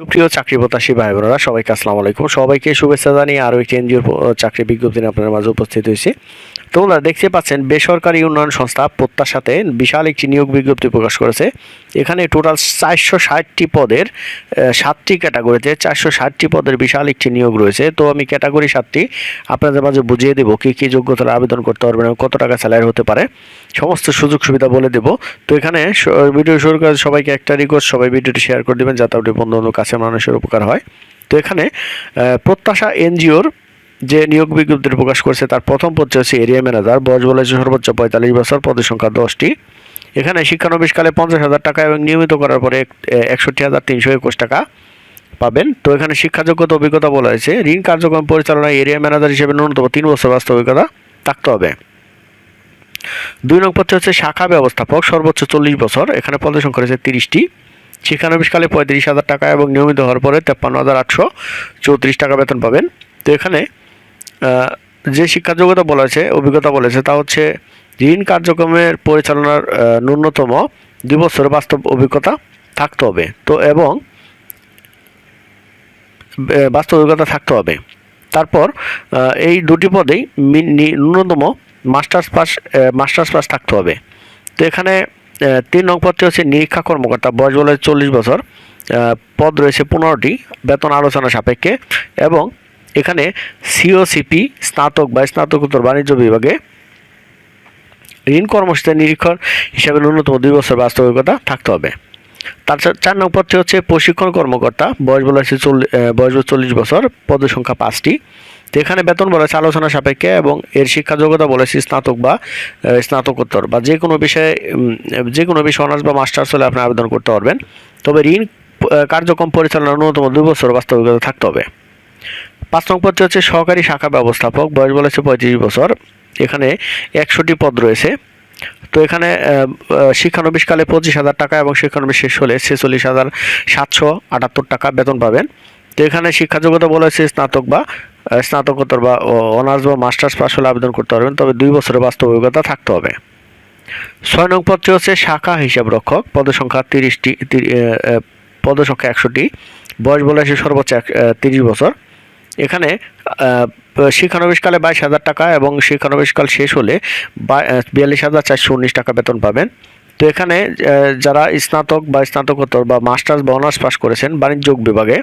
সুপ্রিয় চাকরি প্রত্যাশী ভাই বোনেরা সবাইকে আসসালামু আলাইকুম। সবাইকে শুভেচ্ছা জানিয়ে আরও একটি এনজিওর চাকরি বিজ্ঞপ্তি নিয়ে আপনাদের মাঝে উপস্থিত হয়েছি। তোমরা দেখতে পাচ্ছেন, বেসরকারি উন্নয়ন সংস্থা প্রত্যাশাতে বিশাল একটি নিয়োগ বিজ্ঞপ্তি প্রকাশ করেছে। এখানে টোটাল চারশো ষাটটি পদের সাতটি ক্যাটাগরিতে চারশো ষাটটি পদের বিশাল একটি নিয়োগ রয়েছে। তো আমি ক্যাটাগরি সাতটি আপনাদের মাঝে বুঝিয়ে দেবো, কী কী যোগ্যতার আবেদন করতে পারবেন কত টাকা স্যালারি হতে পারে। সমস্ত সুযোগ সুবিধা বলে দেবো। তো এখানে ভিডিও শুরু করে সবাইকে একটা রিকোয়েস্ট সবাই ভিডিওটি শেয়ার করে দেবেন, যাতে আপনি বন্ধু কাছে মানুষের উপকার হয়। তো এখানে প্রত্যাশা এনজিওর যে নিয়োগ বিজ্ঞপ্তি প্রকাশ করেছে, তার প্রথম পদ হচ্ছে এরিয়া ম্যানেজার, বয়স বলেছে সর্বোচ্চ পঁয়তাল্লিশ বছর, পদের সংখ্যা দশটি। এখানে শিক্ষানবিশকালে পঞ্চাশ হাজার টাকা এবং নিয়মিত করার পরে একষট্টি হাজার তিনশো একুশ টাকা পাবেন। তো এখানে শিক্ষাযোগ্যতা অভিজ্ঞতা বলা হয়েছে, ঋণ কার্যক্রম পরিচালনায় এরিয়া ম্যানেজার হিসেবে ন্যূনতম তিন বছর বাস্তব অভিজ্ঞতা থাকতে হবে। দুই নম্বর পদটি হচ্ছে শাখা ব্যবস্থাপক, সর্বোচ্চ চল্লিশ বছর, এখানে পদের সংখ্যা রয়েছে তিরিশটি। শিক্ষানবিশকালে পঁয়ত্রিশ হাজার টাকা এবং নিয়মিত হওয়ার পরে তেপ্পান্ন হাজার আটশো চৌত্রিশ টাকা বেতন পাবেন। তো এখানে যে শিক্ষা যোগ্যতা বলা হয়েছে অভিজ্ঞতা বলেছে, তা হচ্ছে ঋণ কার্যক্রমের পরিচালনার ন্যূনতম দুই বছরের বাস্তব অভিজ্ঞতা থাকতে হবে। তো এবং বাস্তব অভিজ্ঞতা থাকতে হবে। তারপর এই দুটি পদেই ন্যূনতম মাস্টার্স পাস মাস্টার্স পাস থাকতে হবে। তো এখানে তিন নং পদটি হচ্ছে নিরীক্ষা কর্মকর্তা, বয়স বলে চল্লিশ বছর। পদ রয়েছে পনেরোটি, বেতন আলোচনা সাপেক্ষে এবং এখানে সিওসিপি স্নাতক বা স্নাতকোত্তর বাণিজ্য বিভাগে ঋণ কর্মসূচিতে নিরীক্ষণ হিসাবে ন্যূনতম দুই বছর বাস্তব অভিজ্ঞতা থাকতে হবে। তার চার নং পদটি হচ্ছে প্রশিক্ষণ কর্মকর্তা, বয়স বলা হচ্ছে চল্লিশ বয়স চল্লিশ বছর, পদের সংখ্যা পাঁচটি। তো এখানে বেতন বলা হচ্ছে আলোচনা সাপেক্ষে এবং এর শিক্ষা যোগ্যতা বলেছে স্নাতক বা স্নাতকোত্তর বা যে কোনো বিষয়ে যে কোনো বিষয়ে অনার্স বা মাস্টার্স হলে আপনি আবেদন করতে পারবেন। তবে ঋণ কার্যক্রম পরিচালনার ন্যূনতম দুই বছর বাস্তব অভিজ্ঞতা থাকতে হবে। পাঁচ নং পদটি হচ্ছে সহকারী শাখা ব্যবস্থাপক, বয়স বলেছে পঁয়ত্রিশ বছর। এখানে একশোটি পদ রয়েছে। তো এখানে শিক্ষানবিশকালে পঁচিশ হাজার টাকা এবং শিক্ষানবিশ শেষ হলে ছেচল্লিশ হাজার সাতশো আটাত্তর টাকা বেতন পাবেন। তো এখানে শিক্ষা যোগ্যতা বলা হয়েছে স্নাতক বা স্নাতকোত্তর বা অনার্স বা মাস্টার্স পাস হলে আবেদন করতে পারবেন, তবে দুই বছরের বাস্তব অভিজ্ঞতা থাকতে হবে। ছয় নং পদটি হচ্ছে শাখা হিসাব রক্ষক পদের সংখ্যা তিরিশটি পদের সংখ্যা একশোটি বয়স বলে আছে সর্বোচ্চ তিরিশ বছর। এখানে শিক্ষানবিশকালে বাইশ হাজার টাকা এবং শিক্ষানবিশকাল শেষ হলে বিয়াল্লিশ হাজার চারশো উনিশ টাকা বেতন পাবেন। তো এখানে যারা স্নাতক বা স্নাতকোত্তর বা মাস্টার্স বা অনার্স পাস করেছেন বাণিজ্য বিভাগে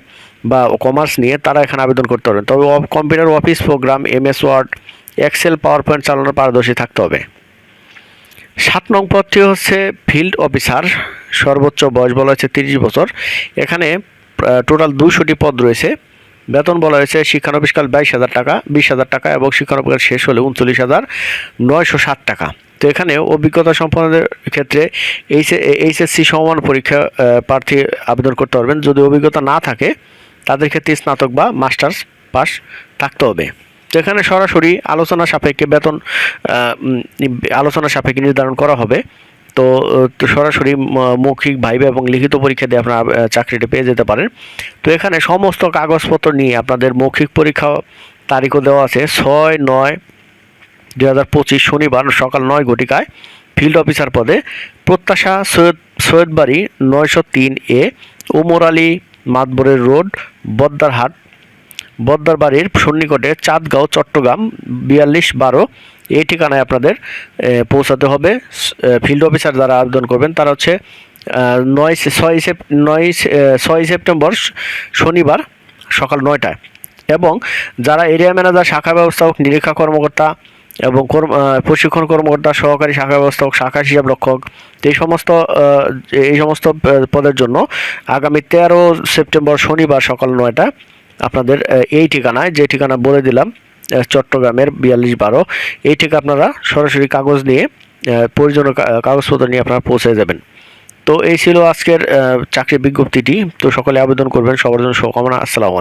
বা কমার্স নিয়ে, তারা এখানে আবেদন করতে পারবেন। তবে computer office program, MS Word, Excel PowerPoint চালানোর পারদর্শী থাকতে হবে। সাত নং পদটি হচ্ছে ফিল্ড অফিসার, সর্বোচ্চ বয়স বলা হয়েছে তিরিশ বছর। এখানে টোটাল দুইশোটি পদ রয়েছে। বেতন বলা হয়েছে শিক্ষানবিশকাল বাইশ হাজার টাকা, বিশ হাজার টাকা এবং শিক্ষানবিশকাল শেষ হলে উনচল্লিশ হাজার নয়শো ষাট টাকা। তো এখানে অভিজ্ঞতা সম্পন্নদের ক্ষেত্রে এইচ এইচএসসি সমান পরীক্ষা প্রার্থী আবেদন করতে পারবেন। যদি অভিজ্ঞতা না থাকে, তাদের ক্ষেত্রে স্নাতক বা মাস্টার্স পাস থাকতে হবে। তো এখানে সরাসরি আলোচনা সাপেক্ষে বেতন আলোচনা সাপেক্ষে নির্ধারণ করা হবে। তো সরাসরি মৌখিক ভাইবা এবং লিখিত পরীক্ষা দিয়ে আপনারা চাকরিটা পেয়ে যেতে পারেন। তো এখানে সমস্ত কাগজপত্র নিয়ে আপনাদের মৌখিক পরীক্ষা তারিখও দেওয়া আছে। ছয় নয় দুই হাজার পঁচিশ শনিবার সকাল নয় ঘটিকায় ফিল্ড অফিসার পদে প্রত্যাশা সৈয়দ, সৈয়দবাড়ি নয়শো তিন এ উমর আলী মাতবরের রোড, বদ্দারহাট বদ্দার বাড়ির সন্নিকটে চাঁদগাঁও, চট্টগ্রাম, বিয়াল্লিশ বারো এই ঠিকানায় আপনাদের পৌঁছাতে হবে। ফিল্ড অফিসার যারা আবেদন করবেন, তারা হচ্ছে নয় ছয় সেপ নয় ছয় সেপ্টেম্বর শনিবার সকাল নয়টায়। এবং যারা এরিয়া ম্যানেজার, শাখা ব্যবস্থাপক, নিরীক্ষা কর্মকর্তা এবং প্রশিক্ষণ কর্মকর্তা, সহকারী শাখা ব্যবস্থাপক, শাখা হিসাব রক্ষক, এই সমস্ত এই সমস্ত পদের জন্য আগামী তেরো সেপ্টেম্বর শনিবার সকাল নয়টা আপনাদের এই ঠিকানায়, যে ঠিকানা বলে দিলাম চট্টগ্রামের বিয়াল্লিশ বারো, এই ঠিক আপনারা সরাসরি কাগজ নিয়ে প্রয়োজনীয় কাগজপত্র নিয়ে আপনারা পৌঁছে যাবেন। তো এই ছিল আজকের চাকরি বিজ্ঞপ্তিটি। তো সকলে আবেদন করবেন। সবার জন্য শুভকামনা। আসসালামু